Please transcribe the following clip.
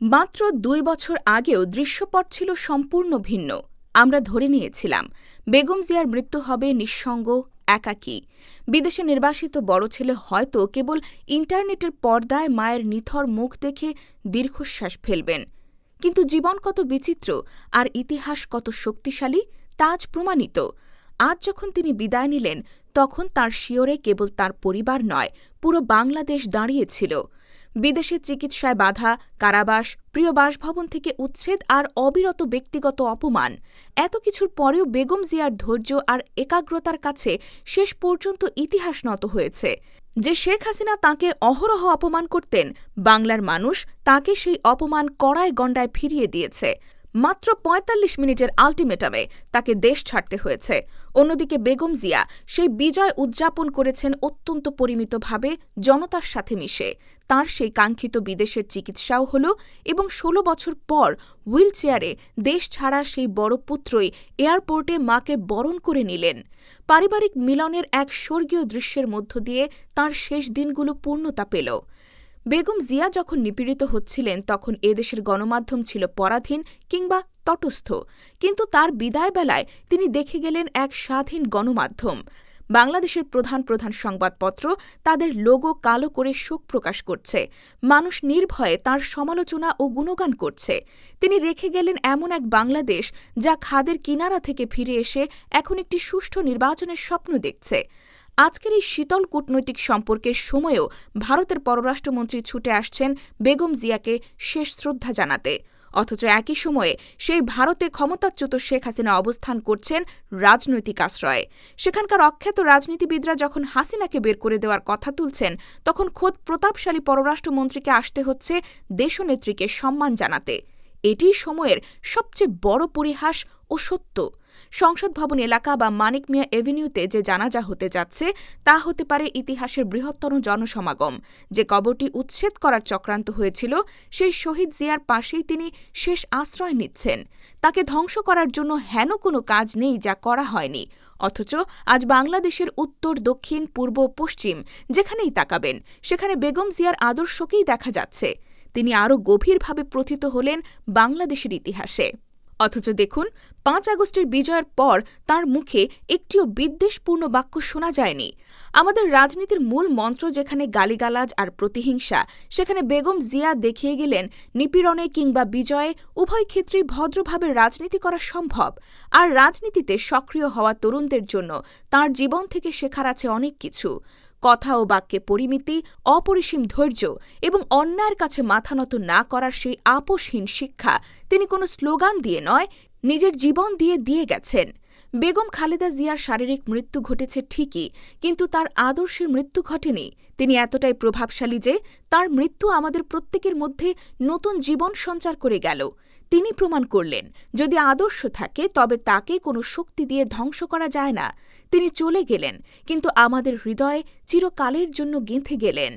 মাত্র দুই বছর আগেও দৃশ্যপট ছিল সম্পূর্ণ ভিন্ন। আমরা ধরে নিয়েছিলাম, বেগম জিয়ার মৃত্যু হবে নিঃসঙ্গ, একাকী। বিদেশে নির্বাসিত বড় ছেলে হয়তো কেবল ইন্টারনেটের পর্দায় মায়ের নিথর মুখ দেখে দীর্ঘশ্বাস ফেলবেন। কিন্তু জীবন কত বিচিত্র আর ইতিহাস কত শক্তিশালী, তা আজ প্রমাণিত। আজ যখন তিনি বিদায় নিলেন, তখন তার শিয়রে কেবল তার পরিবার নয়, পুরো বাংলাদেশ দাঁড়িয়েছিল। বিদেশে চিকিৎসায় বাধা, কারাবাস, প্রিয় বাসভবন থেকে উচ্ছেদ আর অবিরত ব্যক্তিগত অপমান। এত কিছুর পরেও বেগম জিয়ার ধৈর্য আর একাগ্রতার কাছে শেষ পর্যন্ত ইতিহাস নত হয়েছে। যে শেখ হাসিনা তাকে অহরহ অপমান করতেন, বাংলার মানুষ তাকে সেই অপমান কড়ায় গণ্ডায় ফিরিয়ে দিয়েছে। মাত্র ৪৫ মিনিটের আলটিমেটামে তাকে দেশ ছাড়তে হয়েছে। অন্যদিকে বেগম জিয়া সেই বিজয় উদযাপন করেছেন অত্যন্ত পরিমিতভাবে, জনতার সাথে মিশে। তার সেই কাঙ্ক্ষিত বিদেশের চিকিৎসাও হল এবং ১৬ বছর পর হুইল চেয়ারে দেশ ছাড়া সেই বড় পুত্রই এয়ারপোর্টে মাকে বরণ করে নিলেন। পারিবারিক মিলনের এক স্বর্গীয় দৃশ্যের মধ্য দিয়ে তার শেষ দিনগুলো পূর্ণতা পেল। বেগম জিয়া যখন নিপীড়িত হচ্ছিলেন, তখন এদেশের গণমাধ্যম ছিল পরাধীন কিংবা তটস্থ। কিন্তু তার বিদায়বেলায় তিনি দেখে গেলেন এক স্বাধীন গণমাধ্যম। বাংলাদেশের প্রধান প্রধান সংবাদপত্র তাদের লোগো কালো করে শোক প্রকাশ করছে। মানুষ নির্ভয়ে তার সমালোচনা ও গুণগান করছে। তিনি রেখে গেলেন এমন এক বাংলাদেশ যা খাদের কিনারা থেকে ফিরে এসে এখন একটি সুষ্ঠু নির্বাচনের স্বপ্ন দেখছে। আজকের এই শীতল কূটনৈতিক সম্পর্কের সময়েও ভারতের পররাষ্ট্রমন্ত্রী ছুটে আসছেন বেগম জিয়াকে শেষ শ্রদ্ধা জানাতে। অথচ একই সময়ে সেই ভারতে ক্ষমতাচ্যুত শেখ হাসিনা অবস্থান করছেন রাজনৈতিক আশ্রয়ে। সেখানকার অখ্যাত রাজনীতিবিদরা যখন হাসিনাকে বের করে দেওয়ার কথা তুলছেন, তখন খোদ প্রতাপশালী পররাষ্ট্রমন্ত্রীকে আসতে হচ্ছে দেশনেত্রীকে সম্মান জানাতে। এটি সময়ের সবচেয়ে বড় পরিহাস ও সত্য। সংসদ ভবন এলাকা বা মানিক মিয়া এভিনিউতে যে জানাজা হতে যাচ্ছে, তা হতে পারে ইতিহাসের বৃহত্তর জনসমাগম। যে কবরটি উচ্ছেদ করার চক্রান্ত হয়েছিল, সেই শহীদ জিয়ার পাশেই তিনি শেষ আশ্রয় নিচ্ছেন। তাকে ধ্বংস করার জন্য হেন কোনো কাজ নেই যা করা হয়নি। অথচ আজ বাংলাদেশের উত্তর, দক্ষিণ, পূর্ব, পশ্চিম যেখানেই তাকাবেন, সেখানে বেগম জিয়ার আদর্শকেই দেখা যাচ্ছে। তিনি আরও গভীরভাবে প্রথিত হলেন বাংলাদেশের ইতিহাসে। অথচ দেখুন, পাঁচ আগস্টের বিজয়ের পর তার মুখে একটিও বিদ্বেষপূর্ণ বাক্য শোনা যায়নি। আমাদের রাজনীতির মূল মন্ত্র যেখানে গালিগালাজ আর প্রতিহিংসা, সেখানে বেগম জিয়া দেখিয়ে গেলেন নিপীড়নে কিংবা বিজয়ে উভয় ক্ষেত্রেই ভদ্রভাবে রাজনীতি করা সম্ভব। আর রাজনীতিতে সক্রিয় হওয়া তরুণদের জন্য তার জীবন থেকে শেখার আছে অনেক কিছু। কথা ও বাক্যে পরিমিতি, অপরিসীম ধৈর্য এবং অন্যায়ের কাছে মাথা নত না করার সেই আপোষহীন শিক্ষা তিনি কোনো স্লোগান দিয়ে নয়, নিজের জীবন দিয়ে দিয়ে গেছেন। বেগম খালেদা জিয়ার শারীরিক মৃত্যু ঘটেছে ঠিকই, কিন্তু তার আদর্শের মৃত্যু ঘটেনি। তিনি এতটাই প্রভাবশালী যে তার মৃত্যু আমাদের প্রত্যেকের মধ্যে নতুন জীবন সঞ্চার করে গেল। তিনি প্রমাণ করলেন, যদি আদর্শ থাকে, তবে তাকে কোনো শক্তি দিয়ে ধ্বংস করা যায় না। তিনি চলে গেলেন, কিন্তু আমাদের হৃদয়ে চিরকালের জন্য গেঁথে গেলেন।